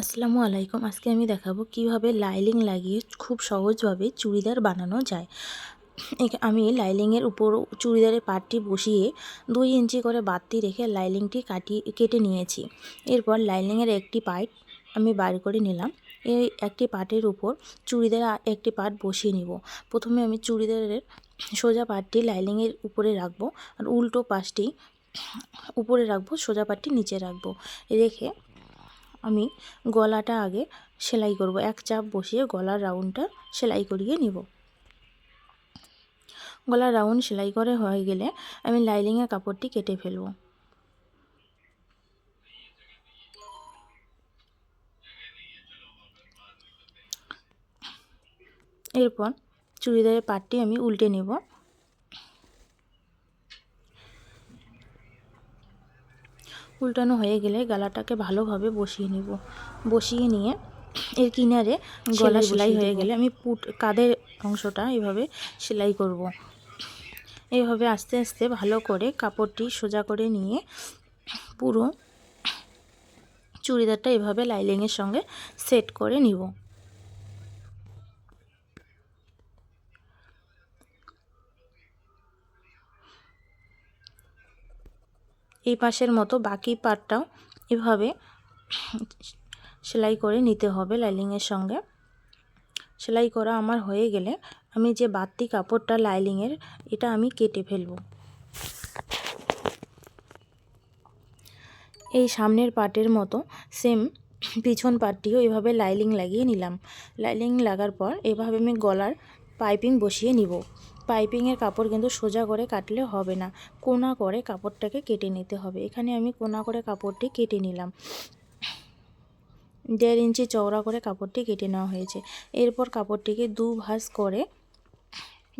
আসসালামু আলাইকুম। আজকে আমি দেখাবো কীভাবে লাইলিং লাগিয়ে খুব সহজভাবে চুড়িদার বানানো যায়। আমি লাইলিংয়ের উপর চুড়িদারের পাটটি বসিয়ে দুই ইঞ্চি করে বাতি রেখে লাইলিংটি কাটিয়ে কেটে নিয়েছি। এরপর লাইলিংয়ের একটি পাইপ আমি বার করে নিলাম। এই একটি পাটের উপর চুড়িদার একটি পাট বসিয়ে নিব। প্রথমে আমি চুড়িদারের সোজা পাটটি লাইলিংয়ের উপরে রাখব আর উল্টো পাশটি উপরে রাখব, সোজা পাটটি নিচে রাখব। রেখে আমি গলাটা আগে সেলাই করব। এক চাপ বসিয়ে গলার রাউন্ডটা সেলাই করিয়ে নিব। গলার রাউন্ড সেলাই করে হয়ে গেলে আমি লাইলিংয়ের কাপড়টি কেটে ফেলব। এরপর চুড়িদারের পাটটি আমি উল্টে নেব। উল্টানো হয়ে গেলে গলাটাকে ভালোভাবে বসিয়ে নিব। বসিয়ে নিয়ে এর কিনারে গলা সেলাই হয়ে গেলে আমি পুট কাদের অংশটা এভাবে সেলাই করব। এইভাবে আস্তে আস্তে ভালো করে কাপড়টি সোজা করে নিয়ে পুরো চুড়িদারটা এভাবে লাইলিংয়ের সঙ্গে সেট করে নিব। এই পাশের মতো বাকি পার্টটাও এভাবে সেলাই করে নিতে হবে লাইলিংয়ের সঙ্গে। সেলাই করা আমার হয়ে গেলে আমি যে বাড়তি কাপড়টা লাইলিংয়ের, এটা আমি কেটে ফেলব। এই সামনের পার্টের মতো সেম পিছন পার্টটিও এভাবে লাইলিং লাগিয়ে নিলাম। লাইলিং লাগার পর এভাবে আমি গলার পাইপিং বসিয়ে নিব। পাইপিংয়ের কাপড় কিন্তু সোজা করে কাটলে হবে না। কোনা করে কাপড়টাকে কেটে নিতে হবে। এখানে আমি কোনা করে কাপড়টি কেটে নিলাম। দেড় ইঞ্চি চওড়া করে কাপড়টি কেটে নেওয়া হয়েছে। এরপর কাপড়টিকে দু ভাঁজ করে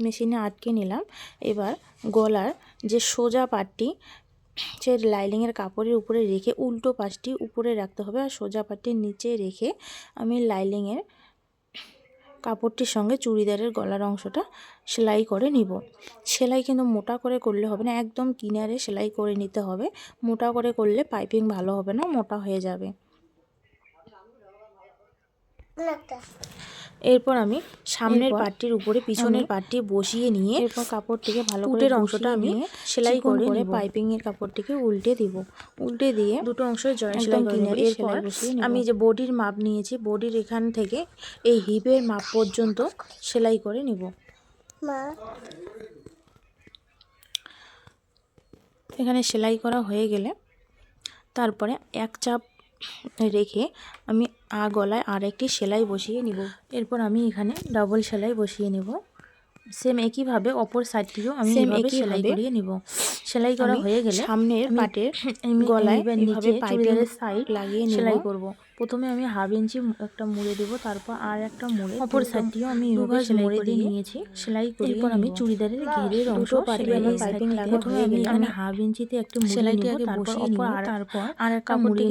মেশিনে আটকে নিলাম। এবার গলার যে সোজা পাটটি, সে লাইলিংয়ের কাপড়ের উপরে রেখে উল্টো পাশটি উপরে রাখতে হবে আর সোজা পাটটি নিচে রেখে আমি লাইলিংয়ের কাপড়টির সঙ্গে চুড়িদারের গলার অংশটা সেলাই করে নিব। সেলাই কিন্তু মোটা করে করলে হবে না, একদম কিনারে সেলাই করে নিতে হবে। মোটা করে করলে পাইপিং ভালো হবে না, মোটা হয়ে যাবে। এরপর আমি সামনের পাটটির উপরে পিছনের পাটটি বসিয়ে নিয়ে এরপর কাপড়টিকে ভালো করে অংশটা আমি সেলাই করে করে পাইপিং এর কাপড়টিকে উল্টে দিব। উল্টে দিয়ে দুটো অংশ জয়েন্ট সেলাই করে নেব। এরপর আমি যে বডির মাপ নিয়েছি বডির এখান থেকে এই হিপের মাপ পর্যন্ত সেলাই করে নিব। মা। এখানে সেলাই করা হয়ে গেলে তারপরে এক চাপ রেখে আমি আ গলায় আর একটি সেলাই বসিয়ে নিব। এরপর আমি এখানে ডাবল সেলাই বসিয়ে নিব। সেম একইভাবে অপর সাইডটিও আমি এভাবে সেলাই করিয়ে নিব। সেলাই করা হয়ে গেলে সামনের পাটের আমি গলায় নিচে পাইপের সাইড লাগিয়ে নিব। সেলাই করব। প্রথমে আমি হাফ ইঞ্চি একটা মুড়ে দেব তারপর আর একটা মুড়ে অপর সাইডটিও আমি মুড়ে দিয়ে নিয়েছি। সেলাই করে এরপর আমি চুড়িদারের ঘেরের অংশ পাটে আমার পাইপিং পাইপিং লাগা লাগা প্রথমে হয়ে আমি গেলে। এখানে আমি হাফ ইঞ্চিতে একটা সেলাইটি নিব আগে তারপর বসিয়ে নিব, আর তারপর আর একটা মুড়ে